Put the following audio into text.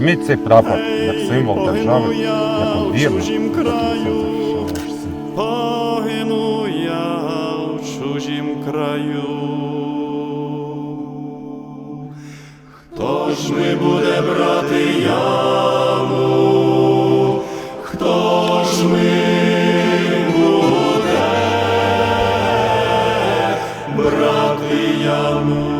Прийміть цей прапор як символ держави, яку в чужім краю. Погину я в чужім краю. Хто ж ми буде брати яму? Хто ж ми буде брати яму?